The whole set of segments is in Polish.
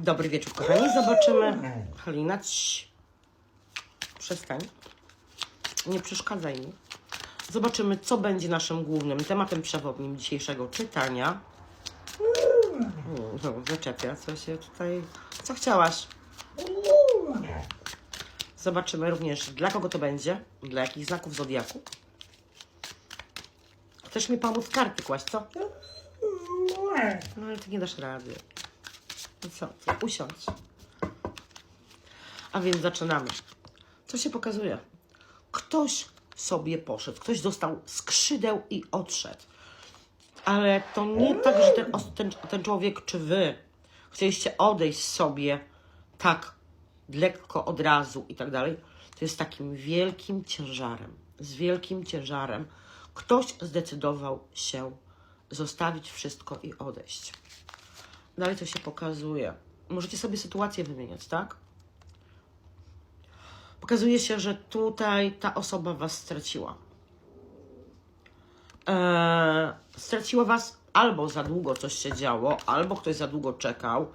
Dobry wieczór, kochani. Zobaczymy. Halina, cii. przestań. Nie przeszkadzaj mi. Zobaczymy, co będzie naszym głównym tematem przewodnim dzisiejszego czytania. Mm, No, zaczepia, co się tutaj... Co chciałaś? Zobaczymy również, dla kogo to będzie, dla jakich znaków zodiaku. Chcesz mi pomóc karty kłaść, co? No ale ty nie dasz rady. Ty? usiądź. A więc zaczynamy. Co się pokazuje? Ktoś sobie poszedł, ktoś dostał skrzydeł i odszedł. Ale to nie tak, że ten, ten, ten człowiek czy wy chcieliście odejść sobie tak lekko od razu i tak dalej. To jest takim wielkim ciężarem. Z wielkim ciężarem ktoś zdecydował się zostawić wszystko i odejść. Dalej to się pokazuje. Możecie sobie sytuację wymieniać, tak? Pokazuje się, że tutaj ta osoba was straciła. Eee, straciła was albo za długo coś się działo, albo ktoś za długo czekał.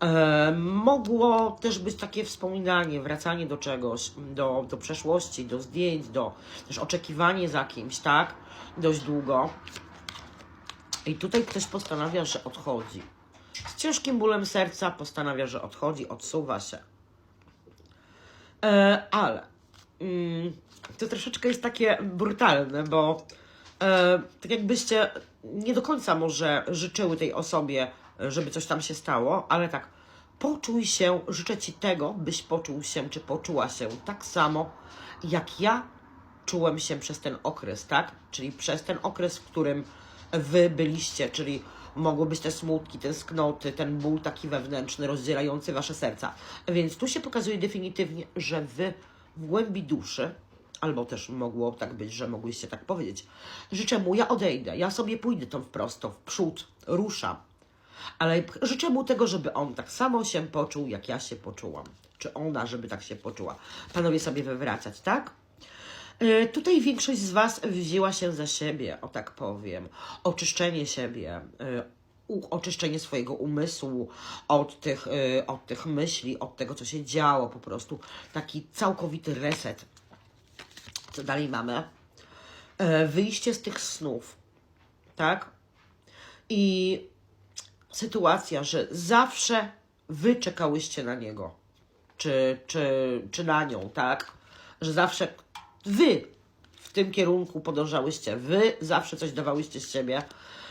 Eee, mogło też być takie wspominanie, wracanie do czegoś, do, do przeszłości, do zdjęć, do też oczekiwanie za kimś, tak? Dość długo. I tutaj ktoś postanawia, że odchodzi. Z ciężkim bólem serca postanawia, że odchodzi, odsuwa się. E, ale mm, to troszeczkę jest takie brutalne, bo e, tak jakbyście nie do końca może życzyły tej osobie, żeby coś tam się stało, ale tak, poczuj się, życzę Ci tego, byś poczuł się, czy poczuła się tak samo, jak ja czułem się przez ten okres, tak? Czyli przez ten okres, w którym wy byliście, czyli mogły być te smutki, tęsknoty, ten ból taki wewnętrzny, rozdzielający wasze serca. Więc tu się pokazuje definitywnie, że wy w głębi duszy, albo też mogło tak być, że mogłyście tak powiedzieć, życzę mu, ja odejdę, ja sobie pójdę tą prosto, w przód, ruszam. Ale życzę mu tego, żeby on tak samo się poczuł, jak ja się poczułam. Czy ona, żeby tak się poczuła. Panowie sobie wywracać, tak? E, Tutaj większość z Was wzięła się za siebie, o tak powiem. Oczyszczenie siebie, e, oczyszczenie swojego umysłu od tych, e, od tych myśli, od tego, co się działo, po prostu taki całkowity reset. Co dalej mamy? Wyjście z tych snów, tak? I sytuacja, że zawsze Wy czekałyście na niego czy, czy, czy na nią, tak? Że zawsze wy w tym kierunku podążałyście, wy zawsze coś dawałyście z siebie,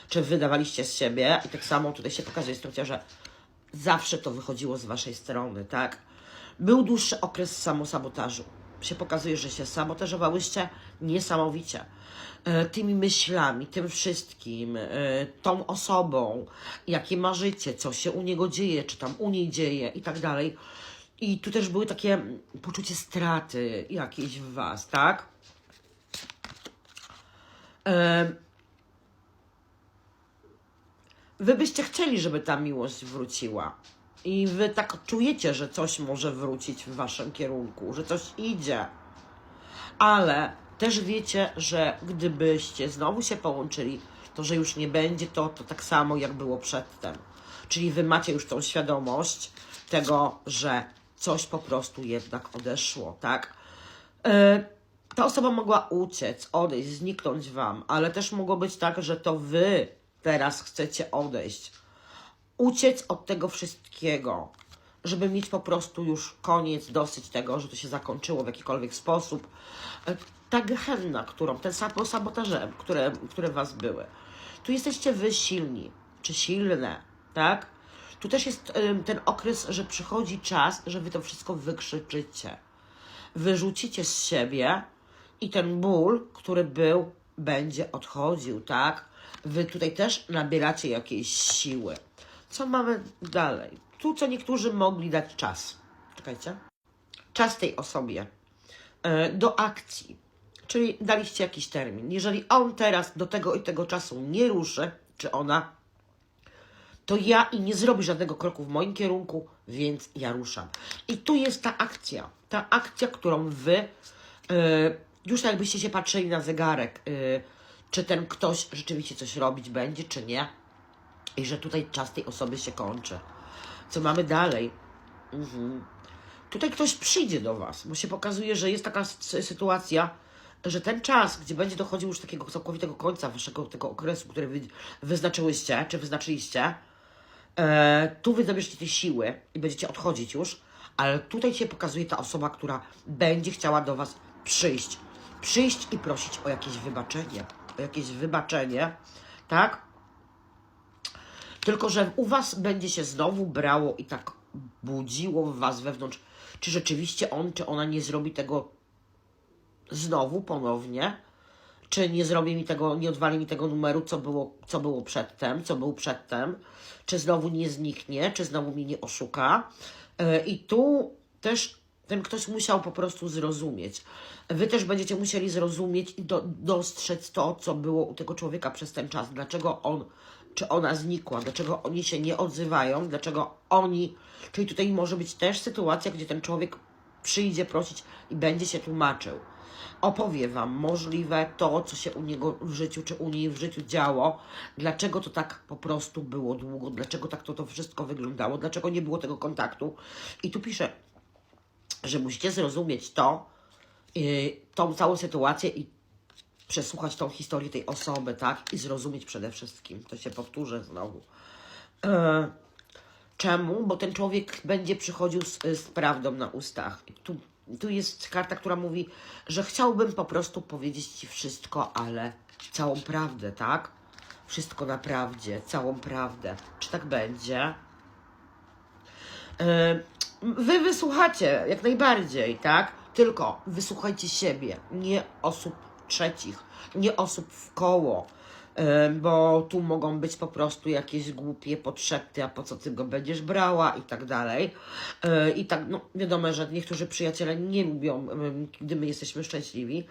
czy wydawaliście z siebie i tak samo tutaj się pokazuje sytuacja, że zawsze to wychodziło z waszej strony, tak? Był dłuższy okres samosabotażu. Się pokazuje, że się sabotażowałyście niesamowicie. E, tymi myślami, tym wszystkim, e, tą osobą, jakie marzycie, co się u niego dzieje, czy tam u niej dzieje i tak dalej. I tu też były takie mm, poczucie straty jakiejś w was, tak? Wy byście chcieli, żeby ta miłość wróciła. I wy tak czujecie, że coś może wrócić w waszym kierunku, że coś idzie. Ale też wiecie, że gdybyście znowu się połączyli, to że już nie będzie to, to tak samo jak było przedtem. Czyli wy macie już tą świadomość tego, że coś po prostu jednak odeszło, tak? E, ta osoba mogła uciec, odejść, zniknąć wam, ale też mogło być tak, że to wy teraz chcecie odejść. Uciec od tego wszystkiego, żeby mieć po prostu już koniec, dosyć tego, że to się zakończyło w jakikolwiek sposób. E, Ta gehenna, którą, ten samo sabotaże, które, które was były. Tu jesteście wy silni, czy silne, tak? Tu też jest ten okres, że przychodzi czas, że wy to wszystko wykrzyczycie wyrzucicie z siebie i ten ból, który był, będzie odchodził, tak? Wy tutaj też nabieracie jakiejś siły. Co mamy dalej? Tu, co niektórzy mogli dać czas. Czekajcie. Czas tej osobie e, do akcji. Czyli daliście jakiś termin. Jeżeli on teraz do tego i tego czasu nie ruszy, czy ona, to ja i nie zrobi żadnego kroku w moim kierunku, więc ja ruszam. I tu jest ta akcja. Ta akcja, którą wy e, już jakbyście się patrzyli na zegarek, e, czy ten ktoś rzeczywiście coś robić będzie, czy nie. I że tutaj czas tej osoby się kończy. Co mamy dalej? Mhm. Tutaj ktoś przyjdzie do Was, bo się pokazuje, że jest taka sytuacja, że ten czas, gdzie będzie dochodził już takiego całkowitego końca Waszego tego okresu, który wy, wyznaczyłyście, czy wyznaczyliście, e, tu Wy zabierzecie te siły i będziecie odchodzić już, ale tutaj się pokazuje ta osoba, która będzie chciała do Was przyjść. Przyjść i prosić o jakieś wybaczenie. O jakieś wybaczenie, tak? Tylko, że u Was będzie się znowu brało i tak budziło w Was wewnątrz, czy rzeczywiście on, czy ona nie zrobi tego znowu, ponownie, czy nie zrobi mi tego, nie odwali mi tego numeru, co było, co było przedtem, co był przedtem, czy znowu nie zniknie, czy znowu mnie nie oszuka. E, I tu też ten ktoś musiał po prostu zrozumieć. Wy też będziecie musieli zrozumieć i do, dostrzec to, co było u tego człowieka przez ten czas. Dlaczego on, czy ona znikła, dlaczego oni się nie odzywają, dlaczego oni. Czyli tutaj może być też sytuacja, gdzie ten człowiek przyjdzie prosić i będzie się tłumaczył opowie Wam możliwe to, co się u niego w życiu, czy u niej w życiu działo, dlaczego to tak po prostu było długo, dlaczego tak to, to wszystko wyglądało, dlaczego nie było tego kontaktu. I tu piszę, że musicie zrozumieć to, yy, tą całą sytuację i przesłuchać tą historię tej osoby, tak? I zrozumieć przede wszystkim. To się powtórzę znowu. E, Czemu? Bo ten człowiek będzie przychodził z, z prawdą na ustach. Tu, tu jest karta, która mówi, że chciałbym po prostu powiedzieć Ci wszystko, ale całą prawdę, tak? Wszystko na prawdzie, całą prawdę. Czy tak będzie? Wy wysłuchacie jak najbardziej, tak? Tylko wysłuchajcie siebie, nie osób trzecich, nie osób w koło, bo tu mogą być po prostu jakieś głupie podszepty, a po co ty go będziesz brała i tak dalej. E, I tak, no wiadomo, że niektórzy przyjaciele nie lubią, gdy my jesteśmy szczęśliwi.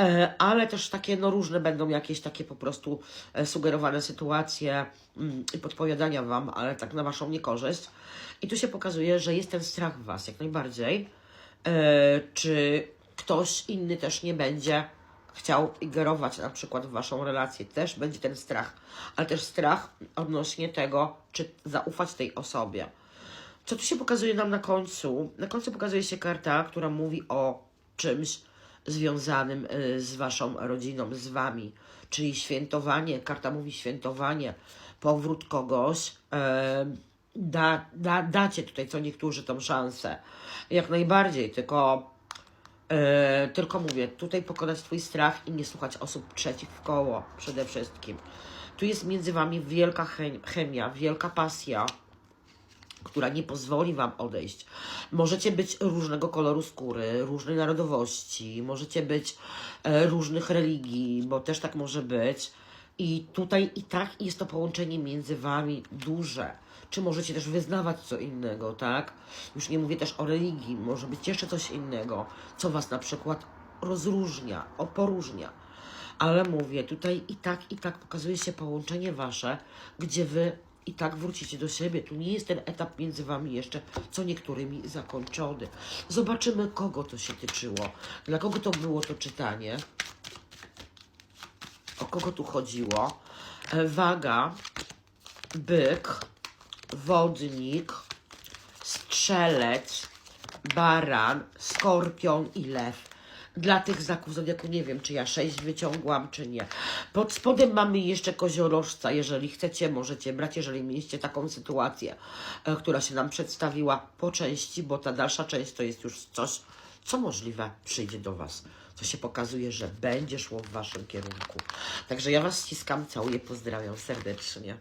E, ale też takie no różne będą jakieś takie po prostu e, sugerowane sytuacje mm, i podpowiadania Wam, ale tak na Waszą niekorzyść. I tu się pokazuje, że jest ten strach w Was jak najbardziej. E, czy ktoś inny też nie będzie chciał ingerować na przykład w Waszą relację. Też będzie ten strach, ale też strach odnośnie tego, czy zaufać tej osobie. Co tu się pokazuje nam na końcu? Na końcu pokazuje się karta, która mówi o czymś związanym y, z waszą rodziną, z wami, czyli świętowanie. Karta mówi świętowanie, powrót kogoś. E, da, da, dacie tutaj co niektórzy tą szansę. Jak najbardziej, tylko E, tylko mówię, tutaj pokonać Twój strach i nie słuchać osób trzecich w koło przede wszystkim. Tu jest między Wami wielka chem- chemia, wielka pasja, która nie pozwoli Wam odejść. Możecie być różnego koloru skóry, różnej narodowości, możecie być e, różnych religii, bo też tak może być. I tutaj i tak jest to połączenie między Wami duże. Czy możecie też wyznawać co innego, tak? Już nie mówię też o religii, może być jeszcze coś innego, co Was na przykład rozróżnia, oporóżnia. Ale mówię, tutaj i tak, i tak pokazuje się połączenie Wasze, gdzie Wy i tak wrócicie do siebie. Tu nie jest ten etap między Wami jeszcze co niektórymi zakończony. Zobaczymy, kogo to się tyczyło, dla kogo to było to czytanie o kogo tu chodziło. E, Waga, byk, wodnik, strzelec, baran, skorpion i lew. Dla tych znaków zodiaku nie wiem, czy ja sześć wyciągłam, czy nie. Pod spodem mamy jeszcze koziorożca. Jeżeli chcecie, możecie brać, jeżeli mieliście taką sytuację, e, która się nam przedstawiła po części, bo ta dalsza część to jest już coś, co możliwe przyjdzie do Was. Co się pokazuje, że będzie szło w Waszym kierunku. Także ja Was ściskam, całuję, pozdrawiam serdecznie.